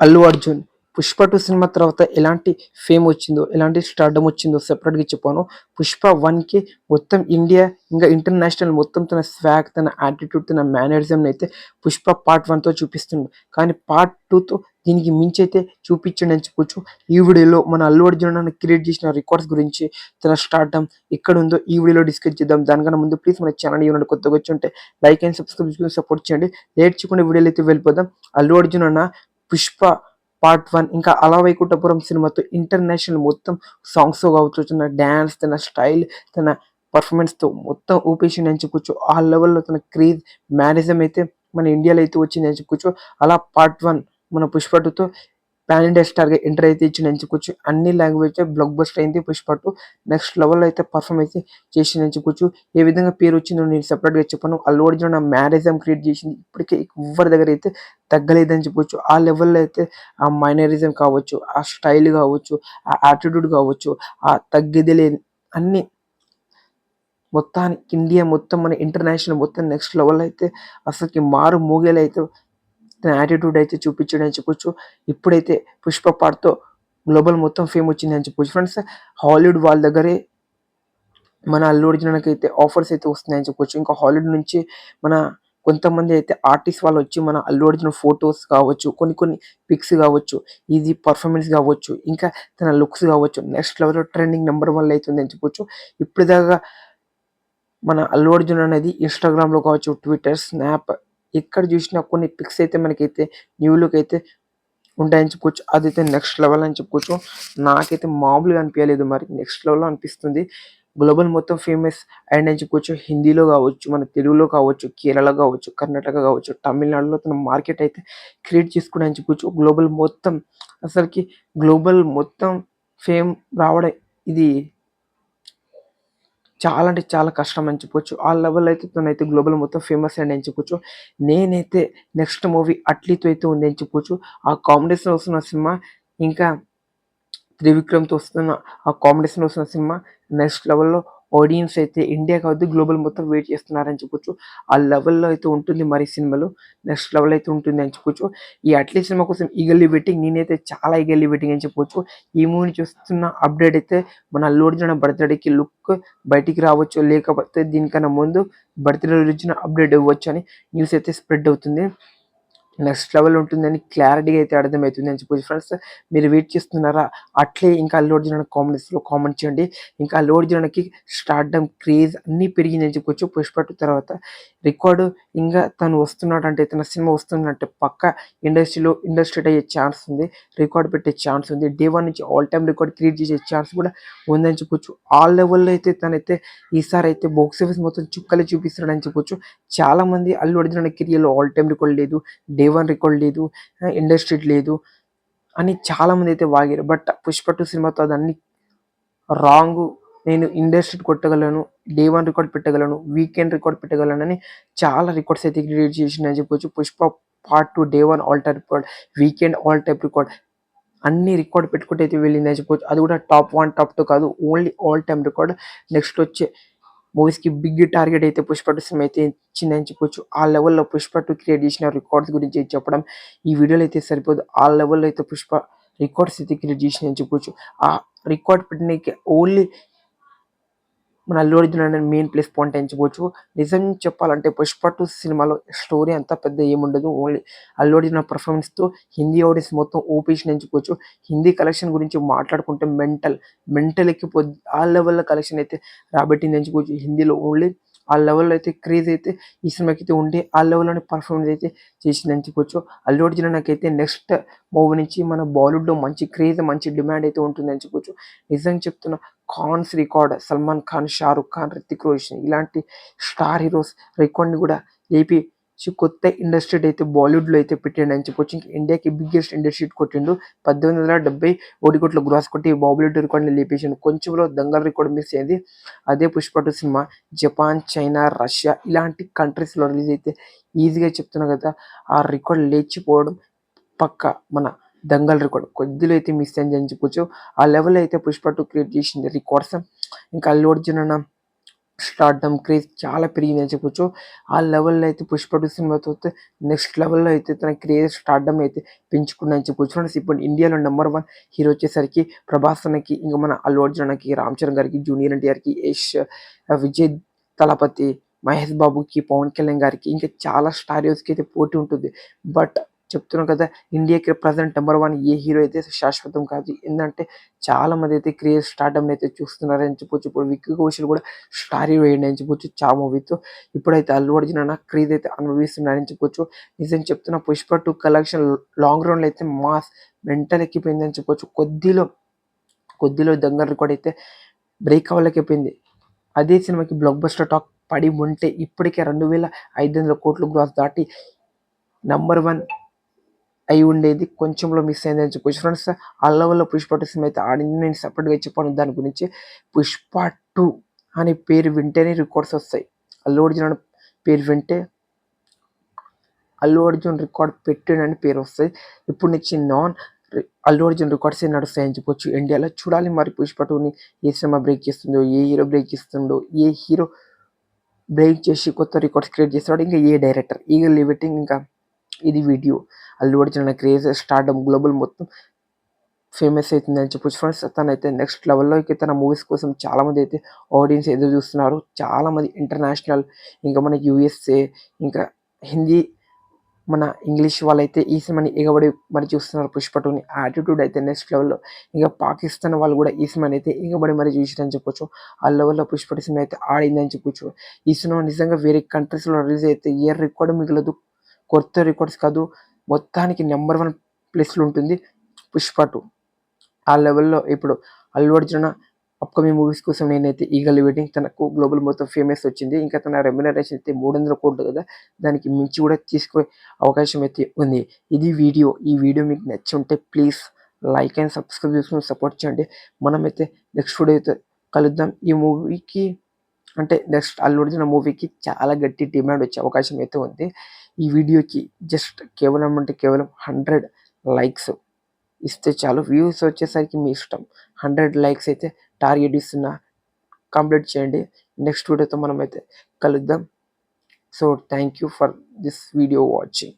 Allu Arjun Pushpa two cinema తర్వాత ఎలాంటి fame వచ్చిందో ఎలాంటి స్టార్డమ్ వచ్చిందో సెపరేట్గా చెప్పాను. పుష్ప వన్కి మొత్తం ఇండియా ఇంకా ఇంటర్నేషనల్ మొత్తం తన స్వాగ్ తన యాటిట్యూడ్ తన మేనరిజంని అయితే పుష్ప పార్ట్ వన్తో చూపిస్తుండు కానీ పార్ట్ టూతో దీనికి మించి అయితే చూపించండి అని చెప్పొచ్చు. ఈ వీడియోలో మన అల్లు అర్జున్ అన్న క్రియేట్ చేసిన రికార్డ్స్ గురించి తన స్టార్డమ్ ఎక్కడ ఉందో ఈ వీడియోలో డిస్కస్ చేద్దాం. దానికన్నా ముందు ప్లీజ్ మన ఛానల్ ఏమైనా కొత్తగా వచ్చి ఉంటే లైక్ అండ్ సబ్స్క్రైబ్ చేసుకుని సపోర్ట్ చేయండి. లేట్ చేయకుండా వీడియోలో అయితే వెళ్ళిపోదాం. అల్లు అర్జున్ అన్న పుష్ప పార్ట్ వన్ ఇంకా అలా వైకుంఠపురం సినిమాతో ఇంటర్నేషనల్ మొత్తం సాంగ్స్ కావచ్చు తన డ్యాన్స్ తన స్టైల్ తన పర్ఫార్మెన్స్తో మొత్తం ఊపేసింది అని చెప్పుకోవచ్చు ఆ లెవెల్లో తన క్రేజ్ మేనేజం అయితే మన ఇండియాలో అయితే వచ్చింది అని చెప్పుకోవచ్చు అలా పార్ట్ వన్ మన పుష్ప టూతో ప్యాన్ ఇండియా స్టార్గా ఎంటర్ అయితే ఇచ్చింది ఎంచుకోవచ్చు అన్ని లాంగ్వేజ్ బ్లాక్ బస్టర్ అయింది పుష్ప టూ నెక్స్ట్ లెవెల్ అయితే పర్ఫామ్ అయితే చేసింది చెప్పుకోవచ్చు ఏ విధంగా పేరు వచ్చిందో నేను సెపరేట్గా చెప్పాను. అల్లు అర్జున్ నా మ్యారేజం క్రియేట్ చేసింది. ఇప్పటికే ఎవరి దగ్గర అయితే తగ్గలేదని చెప్పొచ్చు. ఆ లెవెల్లో అయితే ఆ మైనరిజం కావచ్చు ఆ స్టైల్ కావచ్చు ఆ యాటిట్యూడ్ కావచ్చు ఆ తగ్గేది లేని అన్ని మొత్తానికి ఇండియా మొత్తం మన ఇంటర్నేషనల్ మొత్తం నెక్స్ట్ లెవెల్ అయితే అసలుకి మారు మూగేలు అయితే తన యాటిట్యూడ్ అయితే చూపించాడు అని చెప్పొచ్చు. ఇప్పుడైతే పుష్ప పార్ట్తో గ్లోబల్ మొత్తం ఫేమ్ వచ్చింది అని చెప్పొచ్చు. ఫ్రెండ్స్ హాలీవుడ్ వాళ్ళ దగ్గరే మన అల్లు అర్జున్కి అయితే ఆఫర్స్ అయితే వస్తున్నాయని చెప్పొచ్చు. ఇంకా హాలీవుడ్ నుంచి మన కొంతమంది అయితే ఆర్టిస్ట్ వాళ్ళు వచ్చి మన అల్లు అర్జున్ ఫొటోస్ కావచ్చు కొన్ని కొన్ని పిక్స్ కావచ్చు ఇది పర్ఫార్మెన్స్ కావచ్చు ఇంకా తన లుక్స్ కావచ్చు నెక్స్ట్ లెవెల్లో ట్రెండింగ్ నెంబర్ వన్ అవుతుంది అని చెప్పొచ్చు. ఇప్పటిదాకా మన అల్లు అర్జున్ అనేది ఇన్స్టాగ్రామ్లో కావచ్చు ట్విట్టర్ స్నాప్ ఎక్కడ చూసినా కొన్ని పిక్స్ అయితే మనకైతే న్యూ లుక్ అయితే ఉంటాయని చెప్పుకోవచ్చు. అదైతే నెక్స్ట్ లెవెల్ అని చెప్పుకోవచ్చు. నాకైతే మామూలుగా అనిపించలేదు మరి. నెక్స్ట్ లెవెల్ అనిపిస్తుంది. గ్లోబల్ మొత్తం ఫేమస్ అండ్ అని చెప్పుకోవచ్చు. హిందీలో కావచ్చు మన తెలుగులో కావచ్చు కేరళ కావచ్చు కర్ణాటక కావచ్చు తమిళనాడులో తన మార్కెట్ అయితే క్రియేట్ చేసుకుని అని చెప్పుకోవచ్చు. గ్లోబల్ మొత్తం అసలుకి గ్లోబల్ మొత్తం ఫేమ్ రావడం ఇది చాలా అంటే చాలా కష్టం అని చెప్పొచ్చు. ఆ లెవెల్ అయితే తనైతే గ్లోబల్ మొత్తం ఫేమస్ అండ్ అని చెప్పొచ్చు. నేనైతే నెక్స్ట్ మూవీ అట్లీతో అయితే ఉంది అని చెప్పొచ్చు. ఆ కాంబినేషన్ వస్తున్న సినిమా ఇంకా త్రివిక్రమ్తో వస్తున్న ఆ కాంబినేషన్ వస్తున్న సినిమా నెక్స్ట్ లెవెల్లో ఆడియన్స్ అయితే ఇండియా కావద్దు గ్లోబల్ మొత్తం వెయిట్ చేస్తున్నారని చెప్పొచ్చు. ఆ లెవెల్లో అయితే ఉంటుంది మరి సినిమాలు నెక్స్ట్ లెవెల్ అయితే ఉంటుంది అని చెప్పొచ్చు. ఈ అట్లీ సినిమా కోసం ఈగల్లీ వెయిటింగ్ నేనైతే చాలా ఈగల్లీ వెయిటింగ్ అని చెప్పొచ్చు. ఈ మూవీని చూస్తున్న అప్డేట్ అయితే మన అల్లు అర్జున్ బర్త్డేకి లుక్ బయటికి రావచ్చు. లేకపోతే దీనికన్నా ముందు బర్త్డే రోజున అప్డేట్ ఇవ్వచ్చు అని న్యూస్ అయితే స్ప్రెడ్ అవుతుంది. నెక్స్ట్ లెవెల్ ఉంటుందని క్లారిటీగా అయితే అర్థమవుతుంది అని చెప్పి ఫ్రెండ్స్ మీరు వెయిట్ చేస్తున్నారా? అట్లే ఇంకా అల్లు అర్జున్ కామెంట్స్లో కామెంట్ చేయండి. ఇంకా అల్లు అర్జున్కి స్టార్డమ్ క్రేజ్ అన్నీ పెరిగింది అని చెప్పుకోవచ్చు పుష్ప తర్వాత రికార్డు ఇంకా తను వస్తున్నాడు అంటే తన సినిమా వస్తున్నట్టే పక్క ఇండస్ట్రీలో ఇండస్ట్రీ అయ్యే ఛాన్స్ ఉంది. రికార్డ్ పెట్టే ఛాన్స్ ఉంది. డే వన్ నుంచి ఆల్ టైమ్ రికార్డ్ క్రియేట్ చేసే ఛాన్స్ కూడా ఉందని చెప్పొచ్చు. ఆ లెవెల్లో అయితే తనైతే ఈసారి అయితే బాక్స్ ఆఫీస్ మొత్తం చుక్కలే చూపిస్తున్నాడని చెప్పొచ్చు. చాలా మంది అల్లు అర్జున్ కెరియర్లో ఆల్ టైమ్ రికార్డ్ లేదు. డే వన్ రికార్డ్ లేదు ఇండస్ట్రీ లేదు అని చాలామంది అయితే వాగారు. బట్ పుష్ప టూ సినిమాతో అదన్నీ రాంగ్ నేను ఇండస్ట్రీ కొట్టగలను డే వన్ రికార్డ్ పెట్టగలను వీకెండ్ రికార్డ్ పెట్టగలను అని చాలా రికార్డ్స్ అయితే క్రియేట్ చేసిందని చెప్పొచ్చు. Pushpa part two day one all time record weekend all time record అన్ని రికార్డ్ పెట్టుకుంటే అయితే వెళ్ళింది అని చెప్పొచ్చు. అది కూడా టాప్ వన్ టాప్ టూ కాదు only all time record next వచ్చే మూవీస్కి బిగ్ టార్గెట్ అయితే పుష్ప టూ సినిమా అయితే ఇచ్చిందని చెప్పొచ్చు. ఆ లెవెల్లో పుష్ప టూ క్రియేట్ చేసిన రికార్డ్స్ గురించి చెప్పడం ఈ వీడియోలో అయితే సరిపోదు. ఆ లెవెల్లో అయితే పుష్ప రికార్డ్స్ అయితే క్రియేట్ చేసినాయని చెప్పొచ్చు. ఆ రికార్డ్ పెట్టడానికి ఓన్లీ మన అల్లు అర్జున్ అనే మెయిన్ ప్లేస్ పాయింట్ ఎంచుకోవచ్చు నిజం చెప్పాలంటే పుష్ప టూ సినిమాలో స్టోరీ అంత పెద్ద ఏముండదు. ఓన్లీ అల్లు అర్జున్ పర్ఫార్మెన్స్తో హిందీ ఆడియన్స్ మొత్తం ఓపీషన్ ఎంచుకోవచ్చు. హిందీ కలెక్షన్ గురించి మాట్లాడుకుంటే మెంటల్ మెంటల్ ఎక్కిపోద్ది ఆ లెవెల్లో కలెక్షన్ అయితే రాబట్టింది ఎంచుకోవచ్చు. హిందీలో ఓన్లీ ఆ లెవెల్లో అయితే క్రేజ్ అయితే ఈ సినిమాకి అయితే ఉండి ఆ లెవెల్లోనే పర్ఫార్మెన్స్ అయితే చేసింది చెప్పొచ్చు అల్లు అర్జున్ నాకైతే నెక్స్ట్ మూవీ నుంచి మన బాలీవుడ్లో మంచి క్రేజ్ మంచి డిమాండ్ అయితే ఉంటుంది చెప్పొచ్చు నిజంగా చెప్తున్నా ఖాన్స్ రికార్డ్ సల్మాన్ ఖాన్ షారుఖ్ ఖాన్ రితిక్ రోషన్ ఇలాంటి స్టార్ హీరోస్ రికార్డ్ని కూడా లేపి కొత్త ఇండస్ట్రీ అయితే బాలీవుడ్లో అయితే పెట్టిండు అని చెప్పొచ్చు. ఇంకా ఇండియాకి బిగ్గెస్ట్ ఇండస్ట్రీ కొట్టిండు. పద్దెనిమిది వందల డెబ్బై ఒకటి కోట్ల గ్రాస్ కొట్టి బాలీవుడ్ రికార్డ్ని లేపేసిండు. కొంచెంలో దంగల్ రికార్డు మిస్ అయింది. అదే Pushpa two cinema Japan China Russia ఇలాంటి కంట్రీస్లో రిలీజ్ అయితే ఈజీగా చెప్తున్నా కదా ఆ రికార్డు లేచిపోవడం పక్క మన దంగల్ రికార్డ్ కొద్దిలో అయితే మిస్ అయింది అని చెప్పొచ్చు. ఆ లెవెల్ అయితే పుష్ప టూ క్రియేట్ చేసింది రికార్డ్స్ ఇంకా అల్లు అర్జున్ అన్న స్టార్డమ్ క్రేజ్ చాలా పెరిగిందని చెప్పొచ్చు. ఆ లెవెల్లో అయితే పుష్ప టూ సినిమాతో నెక్స్ట్ లెవెల్లో అయితే తన క్రేజ్ స్టార్డమ్ అయితే పెంచుకున్నాయని చెప్పొచ్చు. ఫ్రెండ్స్ ఇప్పుడు ఇండియాలో నెంబర్ వన్ హీరో వచ్చేసరికి ప్రభాస్ అన్నకి ఇంకా మన అల్లు అర్జున్కి రామ్ చరణ్ గారికి జూనియర్ ఎన్టీఆర్కి యష్ విజయ్ తలపతి మహేష్ బాబుకి పవన్ కళ్యాణ్ గారికి ఇంకా చాలా స్టారియోస్కి అయితే పోటీ ఉంటుంది. బట్ చెప్తున్నాం కదా ఇండియాకి ప్రజెంట్ నెంబర్ వన్ ఏ హీరో అయితే శాశ్వతం కాదు. ఏంటంటే చాలా మంది అయితే క్రియేట్ స్టార్టమ్ అయితే చూస్తున్నారని చెప్పొచ్చు. ఇప్పుడు విక్కీ కౌశల్ కూడా స్టార్ హీరో అయ్యండి అని చెప్పొచ్చు చా మూవీతో. ఇప్పుడైతే అల్లు అర్జున్ అన్న క్రేజ్ అయితే అనుభవిస్తున్నారని చెప్పొచ్చు. నిజం చెప్తున్న పుష్ప టూ కలెక్షన్ లాంగ్ రన్లో అయితే మాస్ మెంటల్ ఎక్కిపోయిందని చెప్పొచ్చు. కొద్దిలో కొద్దిలో దగ్గర రికార్డ్ అయితే బ్రేక్ అవ్వలేకపోయింది. అదే సినిమాకి బ్లాక్ బస్టర్ టాక్ పడి ఉంటే ఇప్పటికే రెండు వేల ఐదు వందల కోట్లు గ్రాస్ దాటి నంబర్ వన్ అయి ఉండేది. కొంచెంలో మిస్ అయింది అని చెప్పొచ్చు. ఫ్రెండ్స్ అల్ల లెవెల్లో పుష్ప టూ సినిమా అయితే ఆడింది. నేను సపరేట్గా చెప్పాను దాని గురించి. పుష్ప టూ అనే పేరు వింటేనే రికార్డ్స్ వస్తాయి. అల్లు అర్జున్ పేరు వింటే అల్లు అర్జున్ రికార్డ్ పెట్టాడని పేరు వస్తాయి. ఇప్పుడు నుంచి నాన్ అల్లు అర్జున్ రికార్డ్స్ నడుస్తాయని చెప్పొచ్చు. ఇండియాలో చూడాలి మరి పుష్ప టూని ఏ సినిమా బ్రేక్ చేస్తుందో ఏ హీరో బ్రేక్ చేస్తుందో ఏ హీరో బ్రేక్ చేసి కొత్త రికార్డ్స్ క్రియేట్ చేస్తాడు ఇంకా ఏ డైరెక్టర్ ఈగ లిమిటింగ్ ఇంకా ఇది video Allu Arjun craze stardom global మొత్తం ఫేమస్ అవుతుంది అని చెప్పొచ్చు. ఫ్రెండ్స్ తనైతే నెక్స్ట్ లెవెల్లో తన మూవీస్ కోసం చాలామంది అయితే ఆడియన్స్ ఎదురు చూస్తున్నారు. చాలామంది ఇంటర్నేషనల్ ఇంకా మనకి యూఎస్ఏ ఇంకా హిందీ మన ఇంగ్లీష్ వాళ్ళైతే ఈ సినిమాని ఎగబడి మరి చూస్తున్నారు. పుష్ప టూని యాటిట్యూడ్ అయితే నెక్స్ట్ లెవెల్లో ఇంకా పాకిస్తాన్ వాళ్ళు కూడా ఈ సినిమాని అయితే ఎగబడి మరి చూసిరని చెప్పొచ్చు. ఆ లెవెల్లో పుష్పటి సినిమా అయితే ఆడిందని చెప్పొచ్చు. ఈ సినిమా నిజంగా వేరే కంట్రీస్లో రిలీజ్ అయితే ఏ రికార్డు మిగలదు కొత్త రికార్డ్స్ కాదు. మొత్తానికి నెంబర్ వన్ ప్లేస్లో ఉంటుంది పుష్ప టూ ఆ లెవెల్లో ఇప్పుడు అల్లు అర్జున అప్కమింగ్ మూవీస్ కోసం నేనైతే ఈగల్ వెయిటింగ్ తనకు గ్లోబల్ మొత్తం ఫేమస్ వచ్చింది. ఇంకా తన రెమ్యునరేషన్ అయితే మూడు వందల కోట్లు కదా దానికి మించి కూడా తీసుకునే అవకాశం అయితే ఉంది. ఇది వీడియో. ఈ వీడియో మీకు నచ్చి ఉంటే ప్లీజ్ లైక్ అండ్ సబ్స్క్రైబ్ చేసుకుని సపోర్ట్ చేయండి. మనమైతే నెక్స్ట్ వీడియో అయితే కలుద్దాం. ఈ మూవీకి అంటే నెక్స్ట్ అల్లు అర్జున మూవీకి చాలా గట్టి డిమాండ్ వచ్చే అవకాశం అయితే ఉంది. ఈ వీడియోకి జస్ట్ కేవలం అంటే కేవలం హండ్రెడ్ లైక్స్ ఇస్తే చాలు. వ్యూస్ వచ్చేసరికి మీ ఇష్టం. హండ్రెడ్ లైక్స్ అయితే టార్గెట్ ఇస్తున్నా కంప్లీట్ చేయండి. నెక్స్ట్ వీడియోతో మనం అయితే కలుద్దాం. So thank you for this video watching.